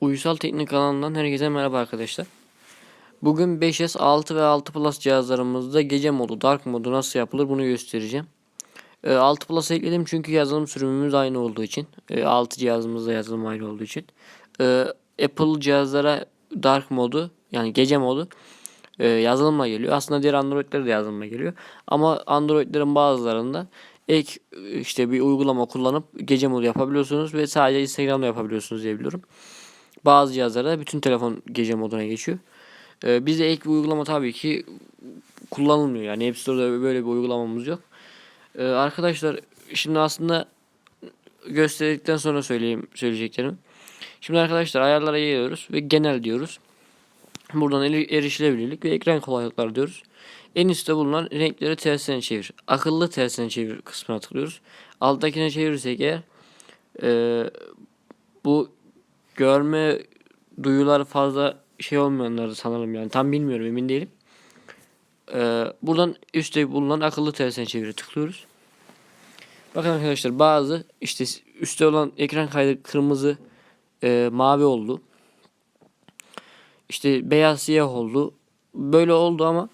Uysal Teknik kanalından herkese merhaba arkadaşlar. Bugün 5S 6 ve 6 Plus cihazlarımızda gece modu, dark modu nasıl yapılır bunu göstereceğim. Ee, 6 Plus ekledim çünkü yazılım sürümümüz aynı olduğu için. Ee, 6 cihazımızda yazılım aynı olduğu için. Ee, Apple cihazlara dark modu yani gece modu e, yazılımla geliyor. Aslında diğer Android'lere de yazılımla geliyor. Ama Android'lerin bazılarında ek işte bir uygulama kullanıp gece modu yapabiliyorsunuz ve sadece Instagram'da yapabiliyorsunuz diye biliyorum. Bazı cihazlarda bütün telefon gece moduna geçiyor. Ee, bizde ek bir uygulama tabii ki kullanılmıyor. Yani App Store'da böyle bir uygulamamız yok. Ee, arkadaşlar şimdi aslında gösterdikten sonra söyleyeyim söyleyeceklerimi. Şimdi arkadaşlar ayarlara geliyoruz ve genel diyoruz. Buradan eri- erişilebilirlik ve ekran kolaylıkları diyoruz. En üstte bulunan renkleri tersine çevir. Akıllı tersine çevir kısmına tıklıyoruz. Alttakine çevirirsek eğer e, bu görme duyular fazla şey olmayanları sanırım yani tam bilmiyorum emin değilim. Ee, buradan üstte bulunan akıllı tersine çeviri tıklıyoruz. Bakın arkadaşlar bazı işte üstte olan ekran kaydı kırmızı e, mavi oldu. İşte beyaz siyah oldu. Böyle oldu ama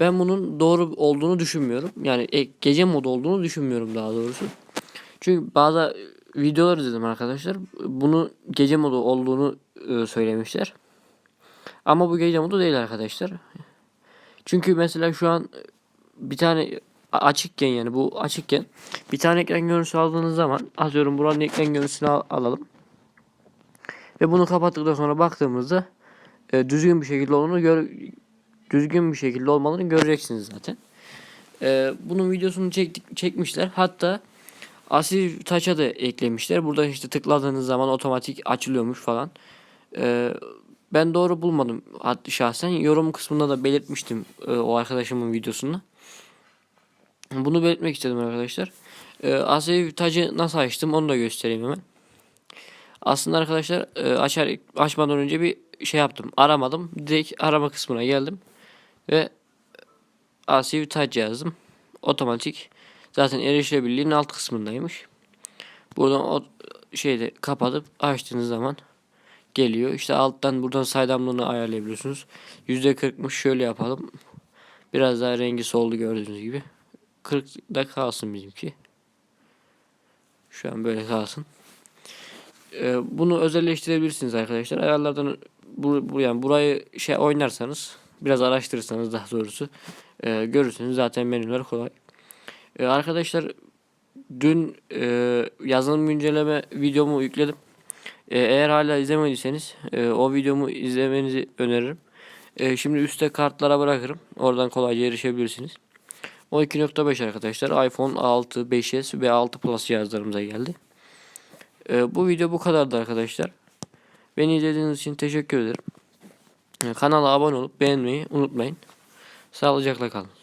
ben bunun doğru olduğunu düşünmüyorum. Yani e, gece modu olduğunu düşünmüyorum daha doğrusu. Çünkü bazı videolar izledim arkadaşlar. Bunu gece modu olduğunu e, söylemişler. Ama bu gece modu değil arkadaşlar. Çünkü mesela şu an bir tane açıkken yani bu açıkken bir tane ekran görüntüsü aldığınız zaman atıyorum buranın ekran görüntüsünü al- alalım. Ve bunu kapattıktan sonra baktığımızda e, düzgün bir şekilde olduğunu gör düzgün bir şekilde olmalarını göreceksiniz zaten. E, bunun videosunu çektik çekmişler. Hatta Asil Touch'a da eklemişler. Buradan işte tıkladığınız zaman otomatik açılıyormuş falan. Ee, ben doğru bulmadım şahsen. Yorum kısmında da belirtmiştim e, o arkadaşımın videosunda. Bunu belirtmek istedim arkadaşlar. Ee, Asil Touch'ı nasıl açtım onu da göstereyim hemen. Aslında arkadaşlar e, açar açmadan önce bir şey yaptım. Aramadım. Direkt arama kısmına geldim. Ve Asil Touch yazdım. Otomatik Zaten erişilebilirliğin alt kısmındaymış. Buradan o şeyde kapatıp açtığınız zaman geliyor. İşte alttan buradan saydamlığını ayarlayabiliyorsunuz. %40'mış şöyle yapalım. Biraz daha rengi soldu gördüğünüz gibi. 40'da kalsın bizimki. Şu an böyle kalsın. Ee, bunu özelleştirebilirsiniz arkadaşlar. Ayarlardan bu, bu yani burayı şey oynarsanız biraz araştırırsanız daha doğrusu e, görürsünüz zaten menüler kolay. Ee, arkadaşlar dün e, yazılım güncelleme videomu yükledim. Ee, eğer hala izlemediyseniz e, o videomu izlemenizi öneririm. E, şimdi üstte kartlara bırakırım. Oradan kolayca erişebilirsiniz. 12.5 arkadaşlar iPhone 6, 5s ve 6 Plus cihazlarımıza geldi. E, bu video bu kadardı arkadaşlar. Beni izlediğiniz için teşekkür ederim. E, kanala abone olup beğenmeyi unutmayın. Sağlıcakla kalın.